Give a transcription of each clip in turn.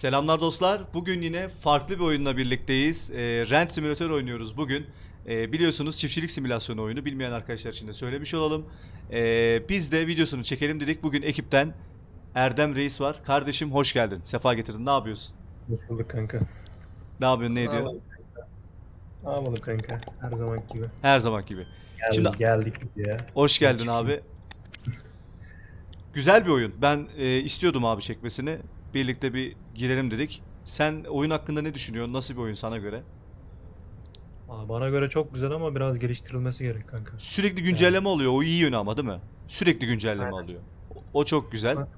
Selamlar dostlar. Bugün yine farklı bir oyunla birlikteyiz. E, Rent Simulator oynuyoruz bugün. E, biliyorsunuz çiftçilik simülasyonu oyunu. Bilmeyen arkadaşlar için de söylemiş olalım. E, biz de videosunu çekelim dedik. Bugün ekipten Erdem Reis var. Kardeşim hoş geldin. Sefa getirdin. Ne yapıyorsun? Hoş bulduk kanka. Ne yapıyorsun? Ne ediyorsun? Ne yapalım kanka? Her zaman gibi. Her zaman gibi. Geldik, Şimdi- geldik ya. Hoş geldin abi. Güzel bir oyun. Ben e, istiyordum abi çekmesini. Birlikte bir girelim dedik. Sen oyun hakkında ne düşünüyorsun? Nasıl bir oyun sana göre? Aa, Bana göre çok güzel ama biraz geliştirilmesi gerek kanka. Sürekli güncelleme oluyor. O iyi yönü ama değil mi? Sürekli güncelleme Aynen. oluyor. O- O çok güzel. Bak,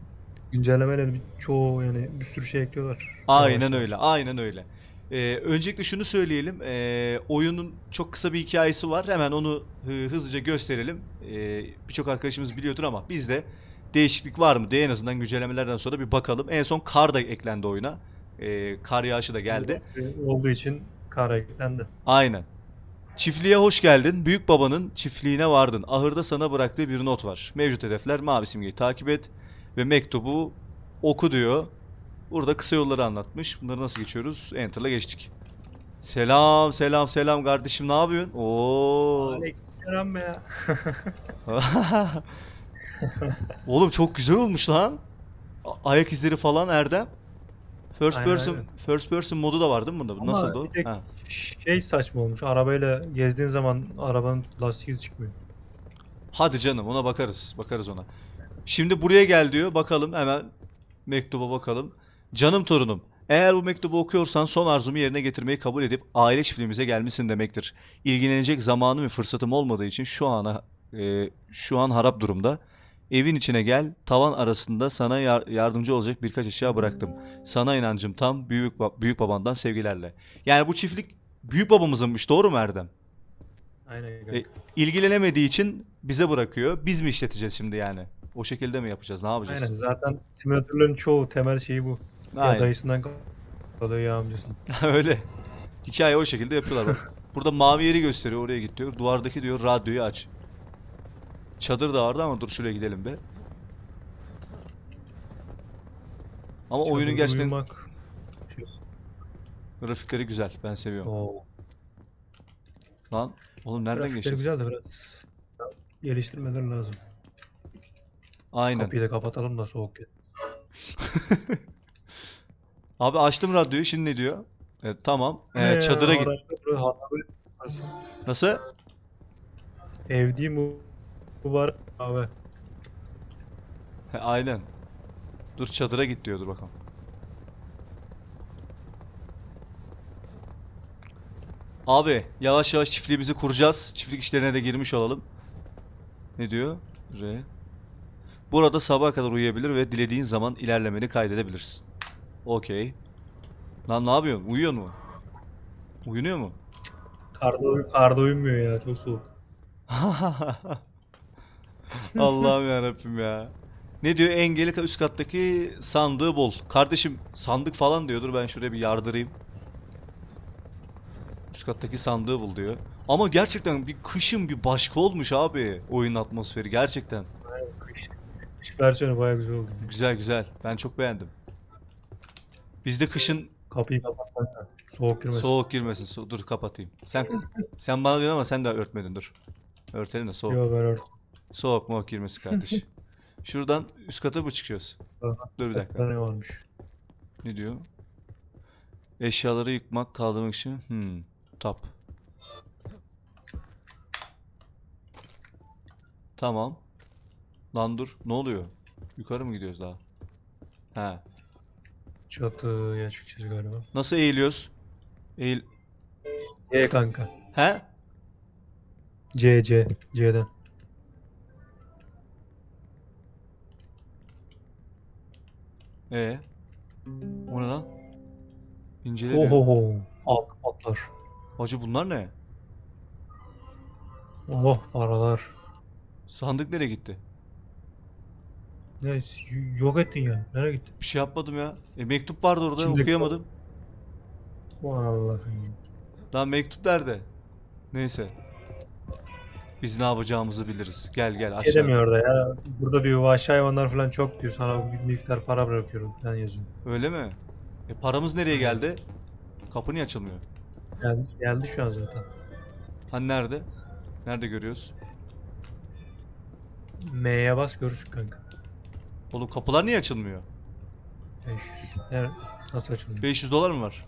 Güncellemeyle bir- çoğu yani bir sürü şey ekliyorlar. Aynen Yavaş öyle. Aynen öyle. Ee, öncelikle şunu söyleyelim. Ee, oyunun çok kısa bir hikayesi var. Hemen onu hı- hızlıca gösterelim. Ee, Birçok arkadaşımız biliyordur ama biz de değişiklik var mı diye en azından güncellemelerden sonra bir bakalım. En son kar da eklendi oyuna. Ee, kar yağışı da geldi. Olduğu için kar eklendi. Aynen. Çiftliğe hoş geldin. Büyük babanın çiftliğine vardın. Ahırda sana bıraktığı bir not var. Mevcut hedefler mavi simgeyi takip et ve mektubu oku diyor. Burada kısa yolları anlatmış. Bunları nasıl geçiyoruz? Enter'la geçtik. Selam, selam, selam kardeşim. Ne yapıyorsun? Oo. Aleykümselam be ya. Oğlum çok güzel olmuş lan. Ayak izleri falan Erdem. First Aynen, person, aynen. first person modu da var değil mi bunda? Ama Nasıldı o? bir tek- Ha. Şey saçma olmuş. Arabayla gezdiğin zaman arabanın lastiği çıkmıyor. Hadi canım ona bakarız. Bakarız ona. Şimdi buraya gel diyor. Bakalım hemen mektuba bakalım. Canım torunum. Eğer bu mektubu okuyorsan son arzumu yerine getirmeyi kabul edip aile çiftliğimize gelmişsin demektir. İlgilenecek zamanım ve fırsatım olmadığı için şu ana e, şu an harap durumda. Evin içine gel. Tavan arasında sana yar- yardımcı olacak birkaç eşya bıraktım. Sana inancım tam büyük ba- büyük babandan sevgilerle. Yani bu çiftlik büyük babamızınmış doğru mu Erdem? Aynen. E, ilgilenemediği için bize bırakıyor. Biz mi işleteceğiz şimdi yani? O şekilde mi yapacağız? Ne yapacağız? Aynen. Zaten simülatörlerin çoğu temel şeyi bu. Ya Aynen. dayısından kalıyor ya amcasından. Öyle. Hikaye o şekilde yapıyorlar. Burada mavi yeri gösteriyor. Oraya git diyor. Duvardaki diyor radyoyu aç. Çadır da vardı ama dur şuraya gidelim be. Ama oyunun Çadırda gerçekten uyumak. grafikleri güzel. Ben seviyorum. Oo. Lan oğlum nereden Grafikleri geçeceğiz? güzel de biraz geliştirmeleri lazım. Aynen. Kapıyı da kapatalım da soğuk ya. Abi açtım radyoyu. Şimdi ne diyor? Evet, tamam. Ee, çadıra git. Nasıl? Ev değil mi? Bu var abi. Aynen. Dur çadıra git diyordur bakalım. Abi yavaş yavaş çiftliğimizi kuracağız. Çiftlik işlerine de girmiş olalım. Ne diyor? R. Burada sabaha kadar uyuyabilir ve dilediğin zaman ilerlemeni kaydedebilirsin. Okey. Lan ne yapıyorsun? Uyuyor mu? Uyunuyor mu? Karda, karda uyumuyor ya çok soğuk. Allah'ım ya Rabbim ya. Ne diyor? Engeli üst kattaki sandığı bul. Kardeşim sandık falan diyordur. Ben şuraya bir yardırayım. Üst kattaki sandığı bul diyor. Ama gerçekten bir kışın bir başka olmuş abi oyun atmosferi gerçekten. Kış, kış versiyonu baya güzel oldu. Güzel güzel. Ben çok beğendim. Bizde kışın Kapıyı kapat kanka. Soğuk girmesin. soğuk girmesin. So- dur kapatayım. Sen sen bana diyorsun ama sen de örtmedin dur. Örtelim de soğuk. Yo ben ört. Soğuk mu girmesi kardeş. Şuradan üst kata mı çıkıyoruz? Dur bir dakika. Ne varmış? Ne diyor? Eşyaları yıkmak, kaldırmak için. Hmm. Tap. Tamam. Lan dur. Ne oluyor? Yukarı mı gidiyoruz daha? He. Çatıya çıkacağız galiba. Nasıl eğiliyoruz? Eğil... C kanka. He? C C. C'den. Ee? O ne lan? İncele diyor. Ohoho. Alt patlar. Hacı bunlar ne? Oh paralar. Sandık nereye gitti? Ne yok ettin ya. Nereye gitti? Bir şey yapmadım ya. E, mektup vardı orada Şimdi- okuyamadım. Vallahi. Lan mektup nerede? Neyse. Biz ne yapacağımızı biliriz. Gel gel Şey aşağı. demiyor orada ya. Burada diyor vahşi hayvanlar falan çok diyor. Sana bir miktar para bırakıyorum falan yazıyor. Öyle mi? E paramız nereye geldi? Kapı niye açılmıyor? Geldi, geldi şu an zaten. Hani nerede? Nerede görüyoruz? M'ye bas görürsün kanka. Oğlum kapılar niye açılmıyor? 500. Nerede? Nasıl açılıyor? 500 dolar mı var?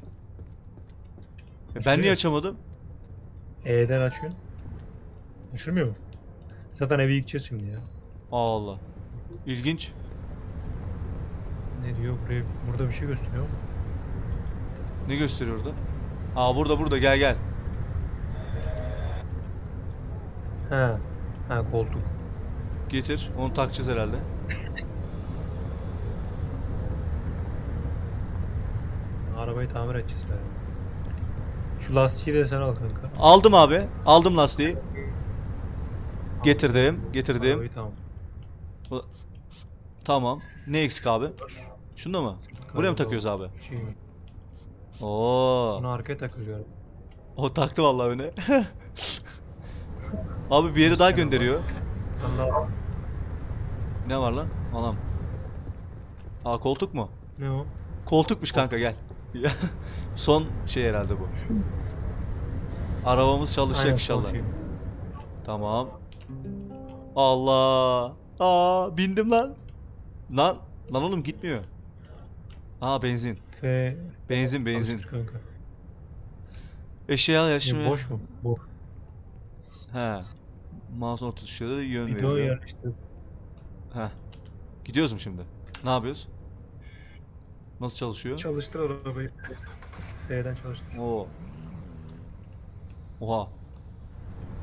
E ben Açılıyor. niye açamadım? E'den açıyorsun. Açılmıyor mu? Zaten evi yıkacağız şimdi ya. Allah. İlginç. Ne diyor buraya? Burada bir şey gösteriyor. Ne gösteriyor orada? Aa burada burada gel gel. Ha. Ha koltuk. Getir. Onu takacağız herhalde. Arabayı tamir edeceğiz be. Şu lastiği de sen al kanka. Aldım abi. Aldım lastiği. Getirdim. Getirdim. Arabayı tamam. Tamam. Ne eksik abi? Şunda mı? Buraya mı takıyoruz abi? Şey, Oo. bunu arkaya takılıyor. O taktı vallahi öne. abi bir yere daha gönderiyor. Daha... Ne var lan? Anam. Aa koltuk mu? Ne o? Koltukmuş kanka gel. Son şey herhalde bu. Arabamız çalışacak Aynen, inşallah. şey. Tamam. Allah. Aa bindim lan. Lan lan oğlum gitmiyor. Aa benzin. F... Benzin benzin. Çalıştır kanka. Eşya Ne, yaşımı. boş mu? Boş. He. Mouse orta tuşları yön Video veriyor. yerleştir. Heh. Gidiyoruz mu şimdi? Ne yapıyoruz? Nasıl çalışıyor? Çalıştır arabayı. F'den çalıştır. Oo. Oha.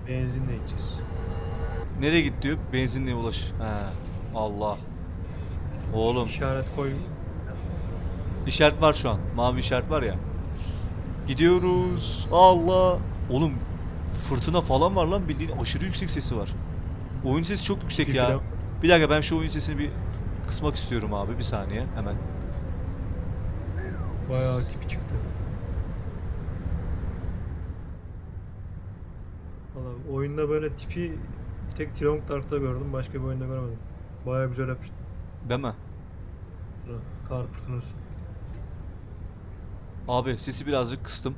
Benzinle gideceğiz. Nereye git diyor? Benzinliğe ulaş. He. Allah. Oğlum. İşaret koy. İşaret var şu an. Mavi işaret var ya. Gidiyoruz. Allah. Oğlum fırtına falan var lan bildiğin aşırı yüksek sesi var. Oyun sesi çok yüksek Bir ya. Bir dakika ben şu oyun sesini bir kısmak istiyorum abi. Bir saniye hemen. Bayağı tipi çıktı. Valla oyunda böyle tipi tek Tilong Dark'ta gördüm. Başka bir oyunda görmedim. Bayağı güzel yapmışlar. Değil mi? Kar fırtınası. Abi sesi birazcık kıstım.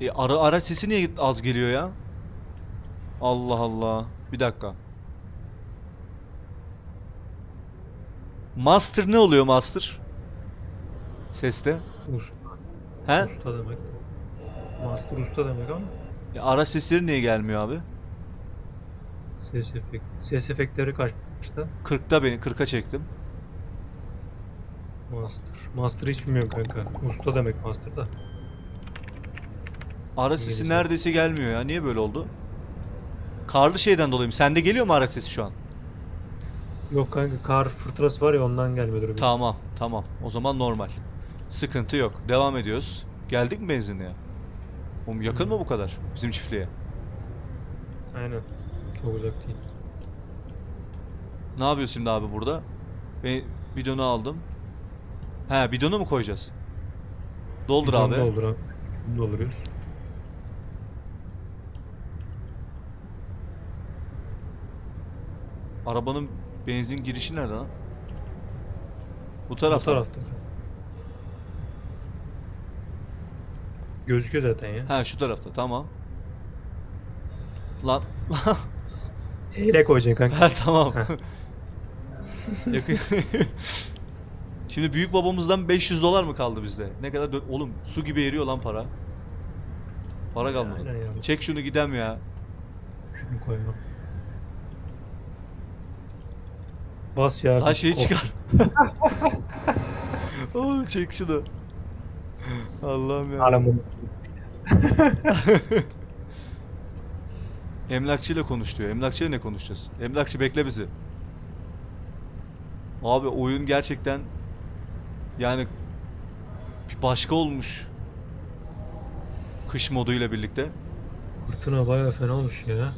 E ara araç sesi niye az geliyor ya? Allah Allah. Bir dakika. Master ne oluyor master? Seste. Usta, He? usta demek. Master usta demek ama E, araç sesleri niye gelmiyor abi? ses efekt. Ses efektleri kaçta? 40'ta beni 40'a çektim. Master. Master hiç bilmiyorum kanka. Usta demek master da. Araç sesi İngilizce. neredeyse gelmiyor ya. Niye böyle oldu? Karlı şeyden dolayı mı? Sende geliyor mu araç sesi şu an? Yok kanka kar fırtınası var ya ondan gelmiyordur. Tamam, tamam. O zaman normal. Sıkıntı yok. Devam ediyoruz. Geldik mi benzinliğe? Oğlum yakın mı bu kadar bizim çiftliğe? Aynen. Çok uzak değil. Ne yapıyoruz şimdi abi burada? Ben bidonu aldım. He, bidonu mu koyacağız? Doldur Bidon abi. Doldur abi. Dolduruyoruz. Arabanın benzin girişi nerede lan? Bu Bu tarafta. mı? tarafta. Gözüküyor zaten ya. He, şu tarafta. Tamam. Lan. Eyle koyacaksın kanka. Ha tamam. Yakın. Şimdi büyük babamızdan 500 dolar mı kaldı bizde? Ne kadar dö- oğlum su gibi eriyor lan para. Para kalmadı. Aynen ya. Çek şunu gidem ya. Şunu koyma. Bas ya. Bir şeyi çıkar. oğlum çek şunu. Allah'ım ya. Alamın. Emlakçıyla konuş diyor. Emlakçıyla ne konuşacağız? Emlakçı bekle bizi. Abi oyun gerçekten yani bir başka olmuş. Kış moduyla birlikte. Fırtına bayağı fena olmuş ya.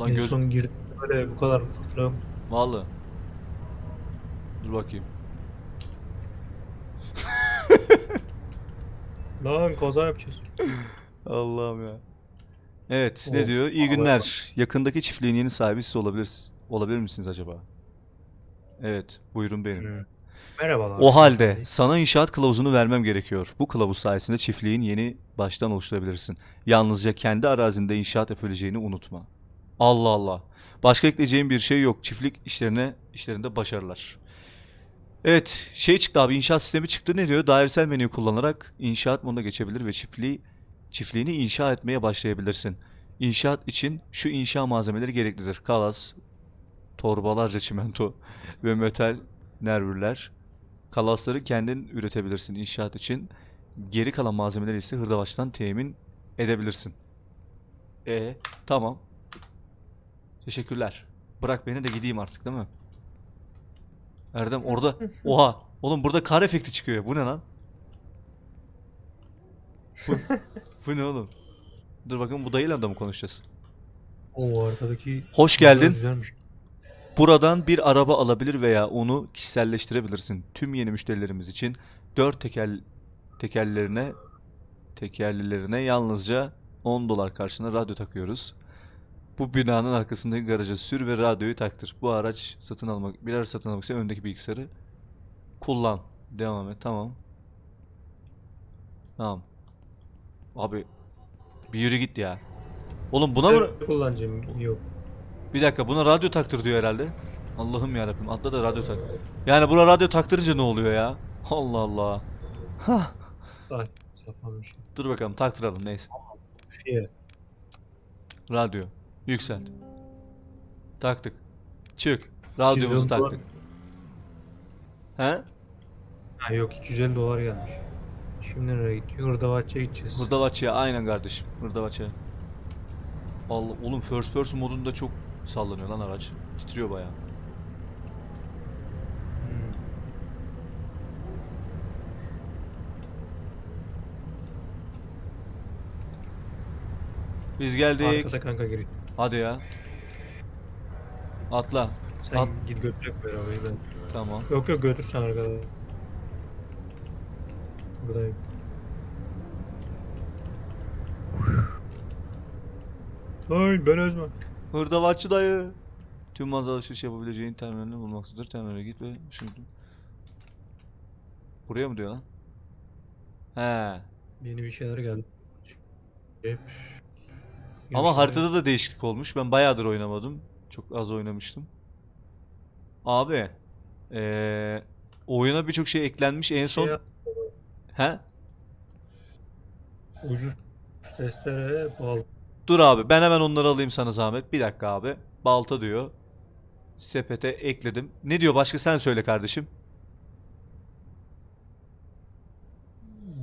Lan en göz son girdi böyle bu kadar fırtına. Vallahi. Dur bakayım. Lan kaza yapacağız. Allah'ım ya. Evet, ne Of, diyor? İyi hava- günler. Yakındaki çiftliğin yeni sahibi siz olabilir, olabilir misiniz acaba? Evet, buyurun benim. Hı. Merhabalar. O halde sana inşaat kılavuzunu vermem gerekiyor. Bu kılavuz sayesinde çiftliğin yeni baştan oluşturabilirsin. Yalnızca kendi arazinde inşaat yapabileceğini unutma. Allah Allah. Başka ekleyeceğim bir şey yok. Çiftlik işlerine işlerinde başarılar. Evet, şey çıktı abi inşaat sistemi çıktı. Ne diyor? Dairesel menüyü kullanarak inşaat moduna geçebilir ve çiftliği çiftliğini inşa etmeye başlayabilirsin. İnşaat için şu inşa malzemeleri gereklidir. Kalas, torbalarca çimento ve metal nervürler. Kalasları kendin üretebilirsin inşaat için. Geri kalan malzemeleri ise hırdavatçıdan temin edebilirsin. E tamam. Teşekkürler. Bırak beni de gideyim artık değil mi? Erdem orada. Oha. Oğlum burada kar efekti çıkıyor. Bu ne lan? Bu, bu ne oğlum? Dur bakın bu dayıyla da mı konuşacağız? O arkadaki Hoş geldin. Güzelmiş. Buradan bir araba alabilir veya onu kişiselleştirebilirsin. Tüm yeni müşterilerimiz için dört teker tekerlerine tekerlilerine yalnızca 10 dolar karşılığında radyo takıyoruz. Bu binanın arkasındaki garaja sür ve radyoyu taktır. Bu araç satın almak, bir araç satın almak için öndeki bilgisayarı kullan. Devam et. Tamam. Tamam. Abi bir yürü git ya. Oğlum buna mı? kullanacağım yok. Bir dakika buna radyo taktır diyor herhalde. Allah'ım yarabbim atla da radyo tak. Yani buna radyo taktırınca ne oluyor ya? Allah Allah. Saat sapanmış. Dur bakalım taktıralım neyse. Şey. Radyo. Yükselt. Taktık. Çık. Radyomuzu Çizim taktık. He? Ha yok 250 dolar gelmiş. Şimdi nereye gidiyor? Hırdavatçı'ya gideceğiz. Hırdavatçıya aynen kardeşim. Hırdavatçıya. Allah oğlum first person modunda çok sallanıyor lan araç. Titriyor bayağı. Hmm. Biz geldik. Arkada kanka gir. Hadi ya. Atla. Sen At. git götür bu arabayı ben. Tamam. Yok yok götür sen arkada. Buradayım. Ay ben özmem. Hırdavatçı dayı. Tüm mağaza alışveriş yapabileceğin terminalini bulmaktadır. Terminale git ve şimdi. Buraya mı diyor lan? He. Yeni bir şeyler geldi. Hep. Ama haritada da değişiklik olmuş. Ben bayağıdır oynamadım. Çok az oynamıştım. Abi. Eee oyuna birçok şey eklenmiş. En son Şey- he? ucuz testere bağlı. Dur abi ben hemen onları alayım sana zahmet. Bir dakika abi. Balta diyor. Sepete ekledim. Ne diyor başka sen söyle kardeşim.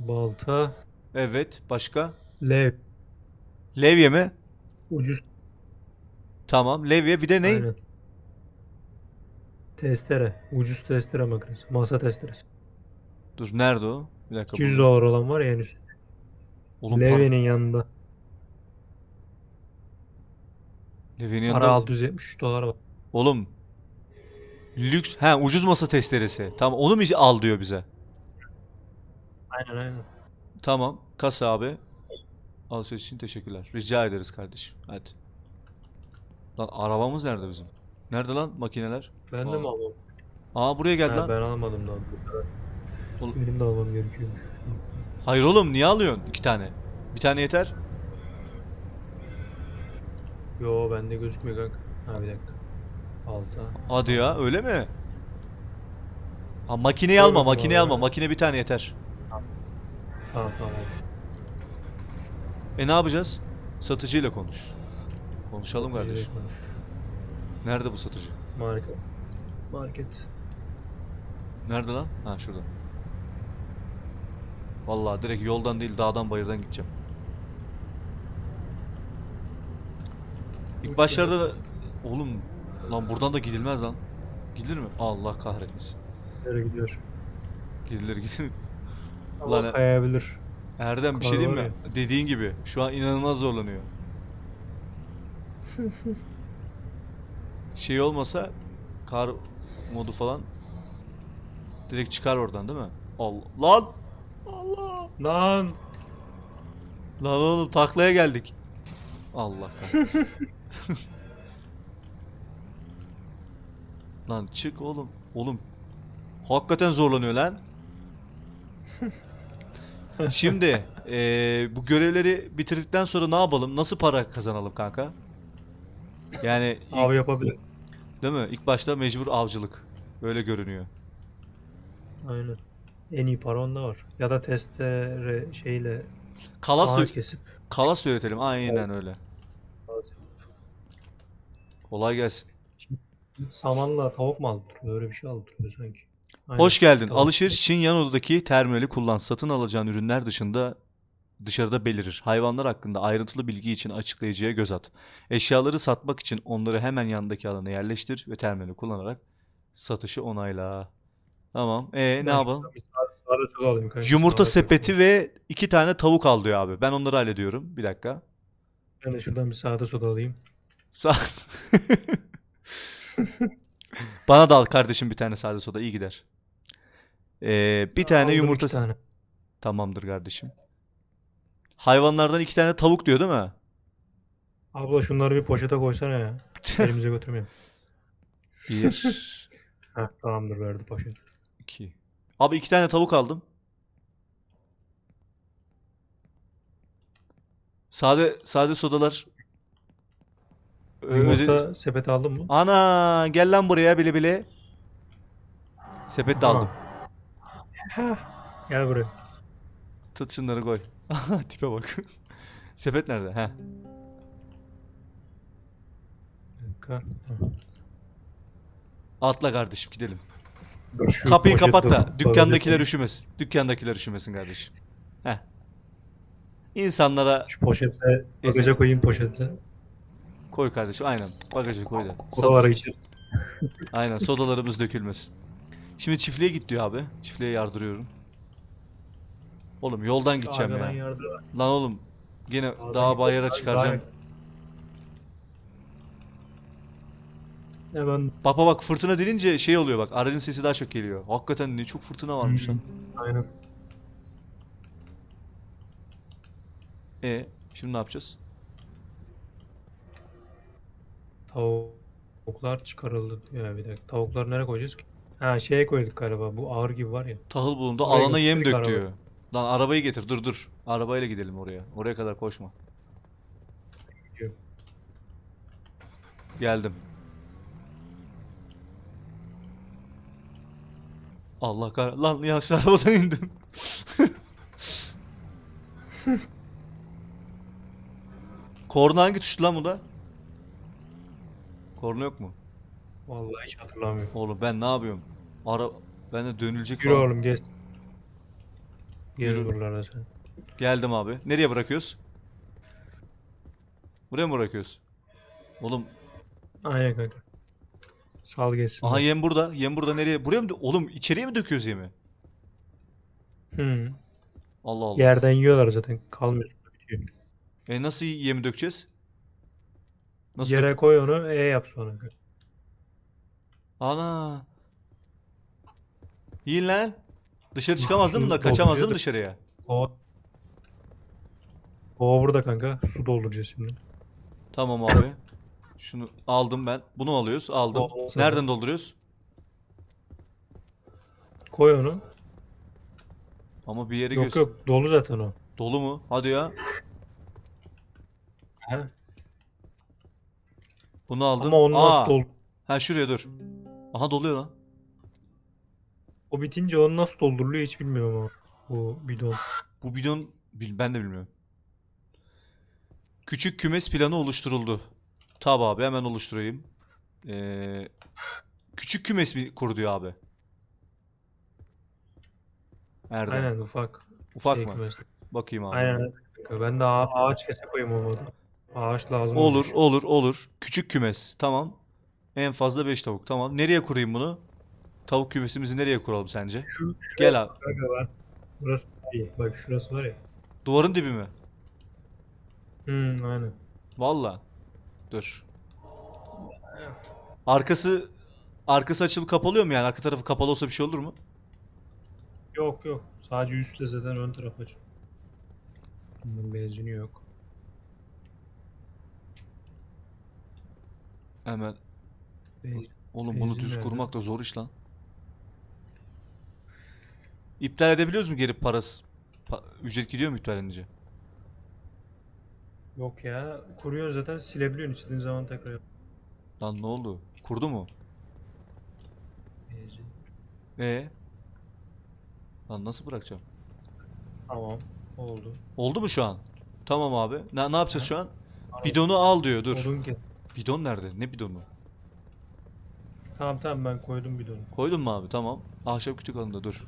Balta, Evet başka. lev, Levye mi? ucuz. Tamam. Levye bir de ne? Aynen. Testere, ucuz testere makinesi, masa testeresi. Dur nerede o? Bir dakika. 200 burada. dolar olan var ya en üst. Oğlum para- Levye'nin yanında. Levye'nin Para yanında. 673 dolar var. Oğlum. Lüks. Ha ucuz masa testeresi. Tamam onu mu al diyor bize. Aynen aynen. Tamam. Kasa abi. Alışveriş için teşekkürler. Rica ederiz kardeşim. Hadi. Lan arabamız nerede bizim? Nerede lan makineler? Ben de Aa. mi almam? Aa buraya geldi Ha, lan. ben almadım daha. Oğlum- Benim de almam gerekiyormuş. Hayır oğlum niye alıyorsun? İki tane. Bir tane yeter. Yo bende gözükmüyor kanka. Ha bir dakika. Alta. Hadi ya öyle mi? Ha makineyi alma mi makineyi alma. Makine bir tane yeter. Tamam tamam. E ne yapacağız? Satıcıyla konuş. Konuşalım kardeşim. Konuş. Nerede bu satıcı? Market. Market. Nerede lan? Ha şurada. Vallahi direkt yoldan değil dağdan bayırdan gideceğim. İlk başlarda da oğlum lan buradan da gidilmez lan. Gidilir mi? Allah kahretmesin. Nereye gidiyor? Gidilir gidilir. Ama Ulan kayabilir. Erdem bir şey diyeyim mi? Dediğin gibi şu an inanılmaz zorlanıyor. Şey olmasa kar modu falan direkt çıkar oradan değil mi? Allah lan Allah Lan! lan oğlum taklaya geldik. Allah kahretsin. lan çık oğlum. Oğlum Hakikaten zorlanıyor lan. Şimdi eee, bu görevleri bitirdikten sonra ne yapalım? Nasıl para kazanalım kanka? Yani ilk- Av yapabilir. değil mi? İlk başta mecbur avcılık. Öyle görünüyor. Aynen. En iyi para onda var. Ya da testere şeyle Kalas ağaç kesip kalas öğretelim. Aynen öyle. Kolay gelsin. samanla tavuk mu aldırıyor? Öyle bir şey aldırıyor sanki. Aynen. Hoş geldin. Tamam. Alışveriş için yan odadaki terminali kullan. Satın alacağın ürünler dışında dışarıda belirir. Hayvanlar hakkında ayrıntılı bilgi için açıklayıcıya göz at. Eşyaları satmak için onları hemen yanındaki alana yerleştir ve terminali kullanarak satışı onayla. Tamam. E ne Ben yapalım? soda alayım kanka. Yumurta sepeti ve iki tane tavuk al diyor abi. Ben onları hallediyorum. Bir dakika. Ben de şuradan bir sade soda alayım. Sağ... Bana da al kardeşim bir tane sade soda. iyi gider. Ee, bir tane Aldım yumurta... iki tane. Tamamdır kardeşim. Hayvanlardan iki tane tavuk diyor değil mi? Abla şunları bir poşete koysana ya. Elimize götürmeyelim. Bir, Heh, tamamdır verdi poşet. iki. Abi iki tane tavuk aldım. Sade sade sodalar. Yumurta sepeti aldın mı? Ana gel lan buraya bile bile. Sepet de aldım. Heh, Gel buraya. Tut şunları koy. Tipe bak. Sepet nerede? He. Bir dakika. Heh. Atla kardeşim gidelim. Dur, şu Kapıyı poşeti kapat da dükkandakiler götüreyim. üşümesin. Dükkandakiler üşümesin kardeşim. Heh. İnsanlara Şu poşete bagaja koyayım poşete. Koy kardeşim aynen. Bagaja koy da. Kodaları içeri. Aynen sodalarımız dökülmesin. Şimdi çiftliğe git diyor abi. Çiftliğe yardırıyorum. Oğlum yoldan gideceğim Arkadan ya. yardım. Lan oğlum gene Arkadan daha bayıra Daha- çıkaracağım. Hemen Bak bak bak fırtına denince şey oluyor bak aracın sesi daha çok geliyor. Hakikaten ne çok fırtına varmış lan. aynen. E şimdi ne yapacağız? Tavuklar çıkarıldı. Ya bir dakika. Tavukları nereye koyacağız ki? Ha şeye koyduk galiba. Bu ağır gibi var ya. Tahıl bulundu. Oraya Alana yem dök arabayı. diyor. Lan arabayı getir dur dur. Arabayla gidelim oraya. Oraya kadar koşma. Gidiyorum. Geldim. Allah kah... Lan yanlış arabadan indim. Korna hangi tuştu lan bu da? Korna yok mu? Vallahi hiç hatırlamıyorum. Oğlum ben ne yapıyorum? Ara... Ben de dönülecek Yürü falan. oğlum gez. Gez Yürü. buralarda sen. Geldim abi. Nereye bırakıyoruz? Buraya mı bırakıyoruz? Oğlum Aynen kanka. Sal geçsin. aha yem burada. Yem burada nereye? Buraya mı? dö- Oğlum içeriye mi döküyoruz yemi? Hı. Allah Allah. Yerden yiyorlar zaten. Kalmıyor. E nasıl yemi dökeceğiz? Nasıl Yere koy onu. E yap sonra. Ana. Yiyin lan. Dışarı çıkamaz değil mi bunlar? Kaçamaz değil mi dışarıya? O. O burada kanka. Su dolduracağız şimdi. Tamam abi. Şunu aldım ben. Bunu alıyoruz. Aldım. Olmasa Nereden dolduruyoruz? Koy onu. Ama bir yere Yok göster. yok dolu zaten o. Dolu mu? Hadi ya. He. Bunu aldım. Ama onu Aa, nasıl dol Ha şuraya dur. Aha doluyor lan. O bitince onu nasıl dolduruluyor hiç bilmiyorum ama. Bu bidon. Bu bidon bil- ben de bilmiyorum. Küçük kümes planı oluşturuldu. Tabi abi hemen oluşturayım. Ee, küçük kümes mi kur diyor abi? Nerede? Aynen ufak. Ufak şey mı? kümesi. Bakayım abi. Aynen. Ben de ağa- ağaç kese koyayım olmadı. Ağaç lazım Olur, olmuş. olur, olur. Küçük kümes. Tamam. En fazla 5 tavuk. Tamam. Nereye kurayım bunu? Tavuk kümesimizi nereye kuralım sence? Şu, Gel abi. var. Burası daha iyi. Bak şurası var ya. Duvarın dibi mi? Hmm, aynen. Valla. Dur. Arkası arkası açılıp kapalıyor mu yani? Arka tarafı kapalı olsa bir şey olur mu? Yok yok. Sadece üstte zaten ön taraf aç. Bunun benzini yok. Hemen. Benzin. Oğlum bunu Benzin düz nerede? kurmak da zor iş lan. İptal edebiliyoruz mu geri parası? Pa- ücret gidiyor mu iptal edince? Yok ya. Kuruyorsun zaten silebiliyorsun istediğin zaman tekrar. Lan ne oldu? Kurdu mu? Benzin. Ee? Lan nasıl bırakacağım? Tamam. Oldu. Oldu mu şu an? Tamam abi. Ne, ne yapacağız şu an? Bidonu al diyor dur. Odun ki. Bidon nerede? Ne bidonu? Tamam tamam ben koydum bidonu. Koydun mu abi? Tamam. Ahşap kütük alında dur.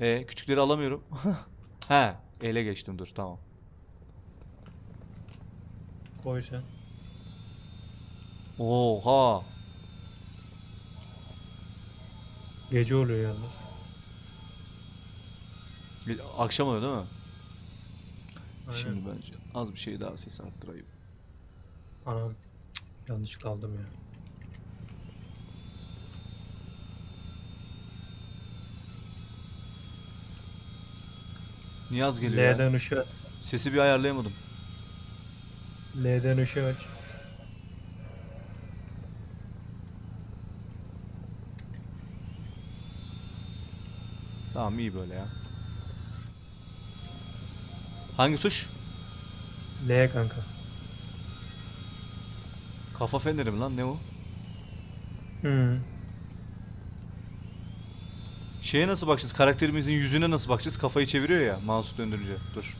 E kütükleri alamıyorum. He, ele geçtim dur tamam. Koy sen. Oha. Gece oluyor yalnız. Bir- Akşam oluyor değil mi? Aynen. Şimdi ben az bir şey daha ses arttırayım. Anam. Cık, Yanlışlıkla aldım ya. Niyaz geliyor ya. L'den ışığı Sesi bir ayarlayamadım. L'den ışığı aç. Tamam iyi böyle ya. Hangi tuş? L kanka. Kafa feneri mi lan ne o? Hı. Şeye nasıl bakacağız? Karakterimizin yüzüne nasıl bakacağız? Kafayı çeviriyor ya mouse döndürünce. Dur.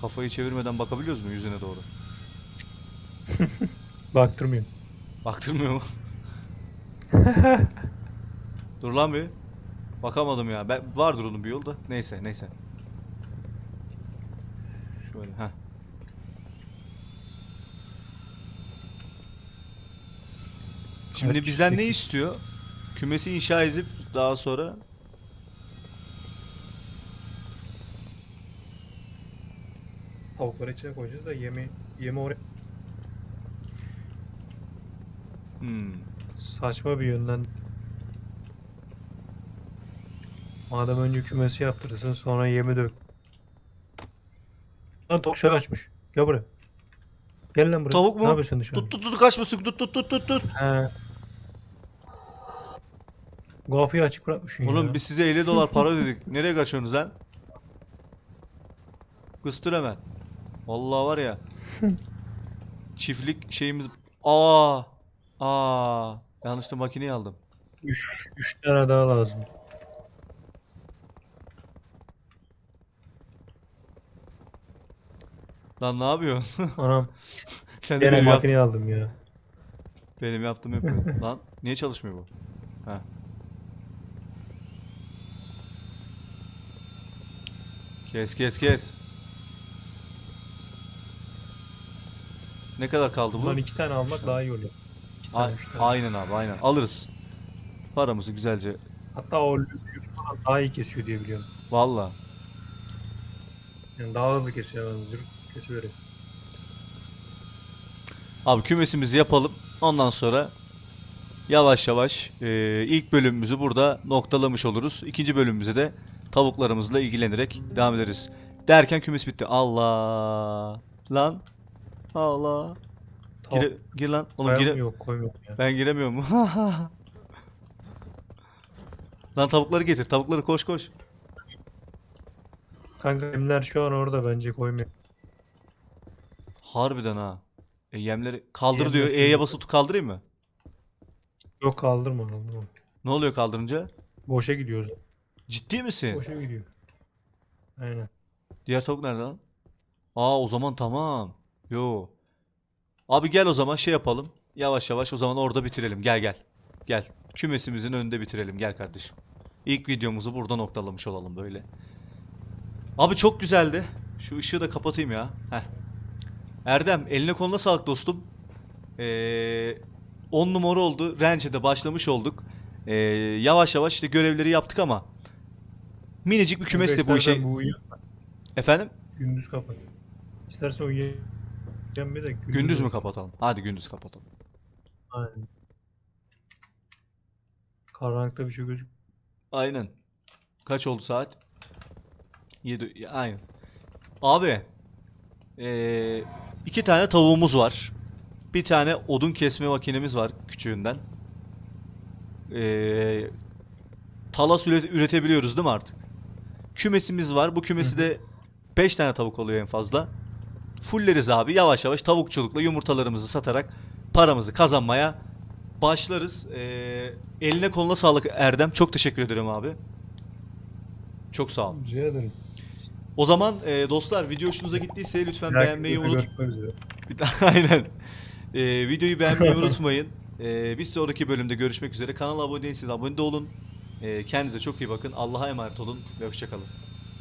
Kafayı çevirmeden bakabiliyoruz mu yüzüne doğru? Baktırmıyorum. Baktırmıyor mu? Dur lan bir. Bakamadım ya. Ben vardır onun bir yolu da. Neyse, neyse. Şöyle ha. Şimdi bizden ne istiyor? Kümesi inşa edip daha sonra Tavukları içine koyacağız da yemi yemi oraya hmm. saçma bir yönden Madem önce kümesi yaptırırsın sonra yemi dök. Lan tavuk şaka açmış. Gel buraya. Gel lan buraya. Tavuk mu? Ne yapıyorsun dışarıda? Tut tut tut kaçmasın. Tut tut tut tut tut. He. Kapıyı açık bırakmışsın Oğlum ya. biz size 50 dolar para dedik. Nereye kaçıyorsunuz lan? Kıstır hemen. Vallahi var ya. Çiftlik şeyimiz... Aa! Aa! Yanlışlıkla makineyi aldım. Üç, üç tane daha lazım. Lan ne yapıyorsun? Anam Sen de gene benim, yap- makineyi aldım ya. benim yaptığımı yapıyorsun. Lan niye çalışmıyor bu? Ha. Kes kes kes. Ne kadar kaldı bu? Bundan iki tane almak daha iyi oluyor. İki A- tane, üç tane. aynen abi aynen. Alırız. Paramızı güzelce. Hatta o lüks falan daha iyi kesiyor diye biliyorum. Valla. Yani daha hızlı kesiyor yani zırh kesiyor. Abi kümesimizi yapalım. Ondan sonra yavaş yavaş eee, ilk bölümümüzü burada noktalamış oluruz. İkinci bölümümüze de tavuklarımızla ilgilenerek devam ederiz. Derken kümes bitti. Allah. Lan. Allah. Tavuk Gir, lan. Oğlum gire... Yok koymuyorum ya. Ben giremiyorum. lan tavukları getir. Tavukları koş koş. Kanka emler şu an orada bence koymuyor. Harbiden ha. E, yemleri kaldır Yem diyor. E'ye yem basıp kaldırayım mı? Yok kaldırma kaldırma. Ne oluyor kaldırınca? Boşa gidiyoruz. Ciddi misin? Boşa gidiyor. Aynen. Diğer tavuk nerede lan? Aa o zaman tamam. Yo. Abi gel o zaman şey yapalım. Yavaş yavaş o zaman orada bitirelim. Gel gel. Gel. Kümesimizin önünde bitirelim. Gel kardeşim. İlk videomuzu burada noktalamış olalım böyle. Abi çok güzeldi. Şu ışığı da kapatayım ya. Heh. Erdem eline koluna sağlık dostum. Ee, 10 numara oldu. Ranch'e de başlamış olduk. Ee, yavaş yavaş işte görevleri yaptık ama minicik bir kümesle bu işe... bu. Efendim? Gündüz kapat. İstersen uyuyacağım bir de gündüz, Gündüz mü kapatalım? Hadi gündüz kapatalım. Aynen. Karanlıkta bir şey gözük. Aynen. Kaç oldu saat? 7. Aynen. Abi. Ee, iki tane tavuğumuz var. Bir tane odun kesme makinemiz var küçüğünden. Ee, talas üret- üretebiliyoruz değil mi artık? Kümesimiz var. Bu kümesi de 5 tane tavuk oluyor en fazla. Fulleriz abi. Yavaş yavaş tavukçulukla yumurtalarımızı satarak paramızı kazanmaya başlarız. Ee, eline koluna sağlık Erdem. Çok teşekkür ederim abi. Çok sağ ol. Rica ederim. O zaman e, dostlar video hoşunuza gittiyse lütfen dahaki beğenmeyi unut. Aynen. Ee, videoyu beğenmeyi unutmayın. Ee, bir sonraki bölümde görüşmek üzere. Kanala abone değilseniz abone de olun. Ee, kendinize çok iyi bakın. Allah'a emanet olun ve hoşçakalın.